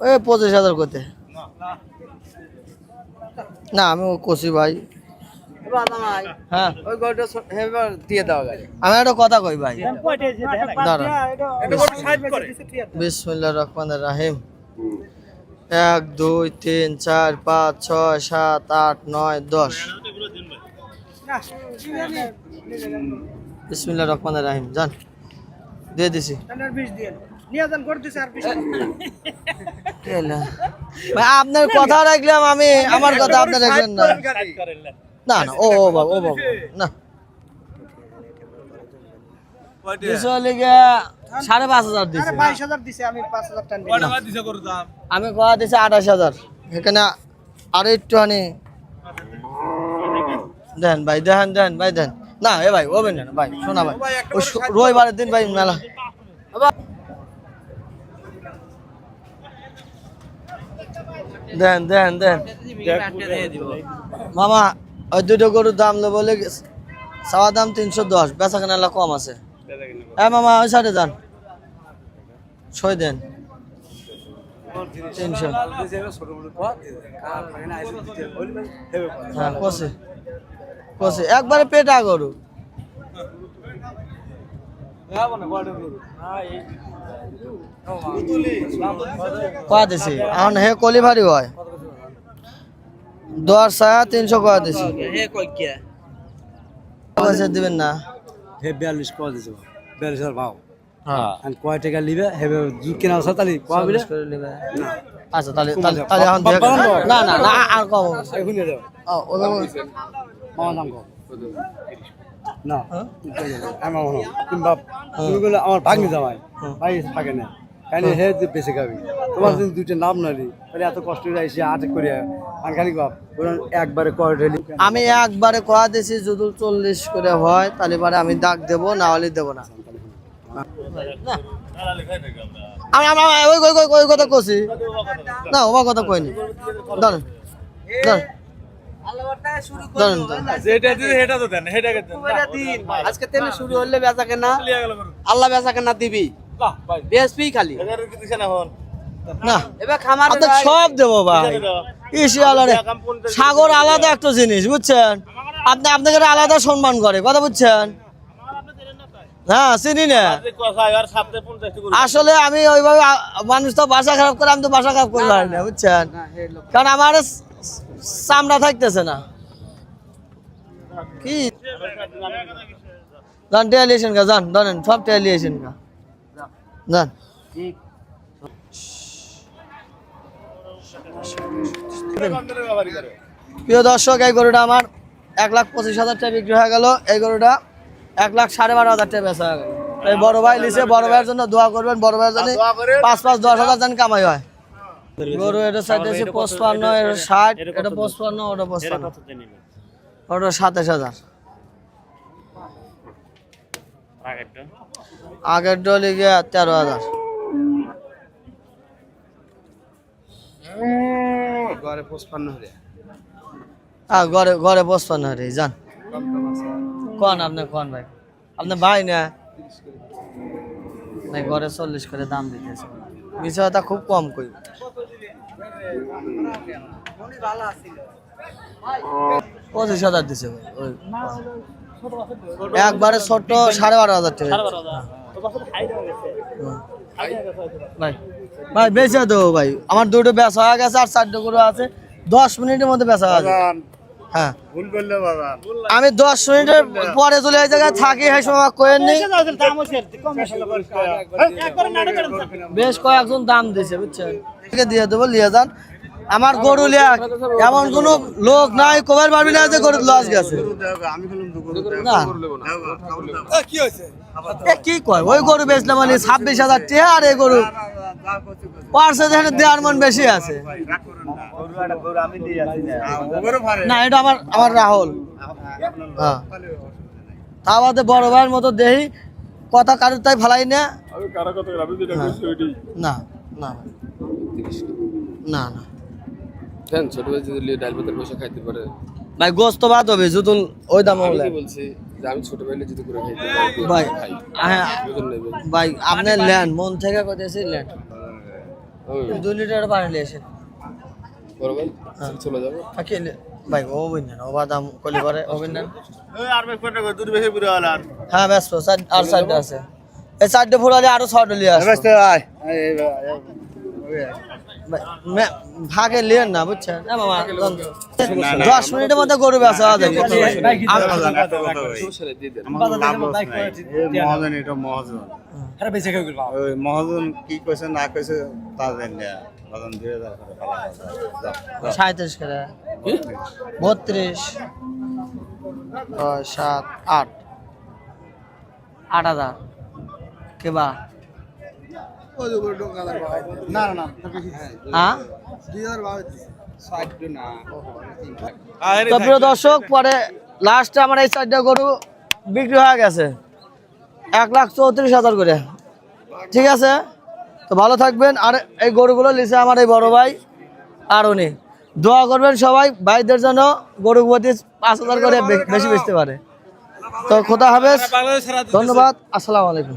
ওই পঁচিশ হাজার করতে না আমি কষি ভাই। হ্যাঁ। আমি একটা কথা কই ভাই। দাঁড়ান। বিসমুল্লাহ রহমান রাহিম। এক দুই তিন চার পাঁচ ছয় সাত আট নয় দশ। বিসমুল্লাহ রহমান রাহিম যান। দিয়ে দিছি। ভাই আপনার কথা রাখলাম আমি আমার কথা আপনি রাখলেন না। না না ও ও বাবা ও বাবা না। দিছে সাড়ে পাঁচ হাজার দিছে। আমি কথা দিছি। আঠাশ হাজার। এখানে আরও একটুখানি। দেন ভাই দেন দেন ভাই দেন। না এ ভাই ওবেন না ভাই শোনা ভাই। রবিবারের দিন ভাই মেলা। দেন দেন দেন। মামা, ওই দুটো গরুর দাম লো বলে চাওয়া দাম তিনশো দশ বেচা কেনা কম আছে। হ্যাঁ মামা, ওই সাইডে যান। ছয় দেন। তিনশো। হ্যাঁ কষে। একবারে পেটা গরু। কয়া দিছি এখন হে কলি ভারি হয়। দশ ছায়া তিনশো কয়া দিছি হে কই কে? পয়সা দিবেন না। হে বিয়াল্লিশ পাওয়া দিছে বিয়াল্লিশ হাজার ভাও হ্যাঁ। কয় টাকা নিবে হে কেনা আছে তাহলে বিলে। আচ্ছা তাহলে তাহলে তাহলে এখন না না না আর কম। এখন নিয়ে ও, ওভাবে নাম কম। না। হ্যাঁ? আমার হয়। কিংবা তুমি আমার ভাগ্নি জামাই। ভাই থাকে না। কাইনি হে বেঁচে খাবি। তোমার যদি দুইটা নাম নালি তাহলে এত কষ্ট করে এসে আটেক করে বাপ একবারে কয় ঢেলি। আমি একবারে কয়া দিছি যদি চল্লিশ করে হয় তাহলে পরে আমি ডাক দেব না হলে দেবো না। আমি ওই ওই কথা কছি না ওমা কথা কইনি। ধরেন ধরেন আল্লাহ বেচা কেনা দিবি। বিএসপি খালি। না খামার সব দেবো ভাই। সাগর আলাদা একটা জিনিস বুঝছেন? আপনি আপনাকে আলাদা সম্মান করে কথা বুঝছেন? হ্যাঁ চিনি না। আসলে আমি ওইভাবে মানুষ তো বাসা খারাপ করে আমি তো বাসা খারাপ করতে পারি না বুঝছেন? কারণ আমার চামড়া থাকতেছে না। কি? যান টেলিয়েছেন গা যান ধরেন সব টেলিয়েছেন গা যান। প্রিয় দর্শক এই গরুটা আমার এক লাখ পঁচিশ হাজার টাকা বিক্রি হয়ে গেল। এই গরুটা এক লাখ সাড়ে বারো হাজার টাকা বেচা হয়ে গেল। এই বড় ভাই লিছে বড় ভাইয়ের জন্য দোয়া করবেন বড় ভাইয়ের জন্য পাঁচ পাঁচ দশ হাজার জন কামাই হয়। গরু এটা সাইডে আছে পঁচপান্ন এটা ষাট এটা পঁচপান্ন ওটা পঁচপান্ন। ওটা সাতাশ হাজার। আগের ডলি? গিয়ে তেরো হাজার। ঘরে পঁচপান্ন হ্যাঁ ঘরে ঘরে পঁচপান্ন রে যান কন আপনি কন ভাই? আপনি ভাই না? নাই ঘরে চল্লিশ করে দাম দিতেছে। বিষয়টা খুব কম কই পঁচিশ হাজার দিছে ওই একবারে ছোট সাড়ে বারো হাজার টাকা। ভাই ভাই বেচে দেবো ভাই। আমার দুটো বেচা হয়ে গেছে আর চারটে গরু আছে। দশ মিনিটের মধ্যে বেচা আছে হ্যাঁ। আমি দশ মিনিটের পরে চলে এই জায়গায় থাকি সেই সময় কয়েন বেশ কয়েকজন দাম দিছে বুঝছেন? দিয়ে দেবো লিয়ে যান। আমার গরু লিয়া এমন কোনো লোক নাই কবার পারবি না যে গরু লস গেছে। আমি বললাম না এ কি কয়? ওই গরু বেচলে মানে ছাব্বিশ হাজার টাকা আর এই গরু পার্সে দেড় মন বেশি আছে। না এটা আমার আমার রাহুল। হ্যাঁ। তা বাদে বড় ভাইয়ের মতো দেহি কথা কারোর তাই ফালাই না। হ্যাঁ। না না না না। ছোট ভাই যদি ডাল ভাতের পয়সা খাইতে পারে। ভাই গোস্ত বাদ হবে জুতুল ওই দাম হলে। বলছি আমি ছোট ভাইলে যদি করে খাইতে ভাই হ্যাঁ ভাই আপনি ল্যান্ড মন থেকে কইতেছি ল্যান্ড লিটার পানি নিয়ে বড় ভাই চলে যাব। থাকি ভাই ও বিন্যান ও বাদাম কলি করে ও বিন্যান হ্যাঁ ব্যস্ত। চার আর চারটে আছে। এই চারটে ফুরালে আরও লিয়ে আসবে। মে- ভাগে লিয়েন না বুঝছেন? দশ মিনিটের মধ্যে গরু বেচা দেন মহাজন এটা কি কইছে না কইছে তা জানি। সাঁত্রিশ করে বত্রিশ। ছয় সাত আট। আট হাজার। কেবা না না হ্যাঁ। তো প্রিয় দর্শক পরে লাস্টে আমার এই চারটা গরু বিক্রি হয়ে গেছে। এক লাখ চৌত্রিশ হাজার করে। ঠিক আছে? তো ভালো থাকবেন। আর এই গরুগুলো লিখে আমার এই বড় ভাই আর উনি দোয়া করবেন সবাই ভাইদের জন্য গরু প্রতি পাঁচ হাজার করে বেশি বেচতে পারে। তো খোদা হাফেজ। ধন্যবাদ। আসসালামু আলাইকুম।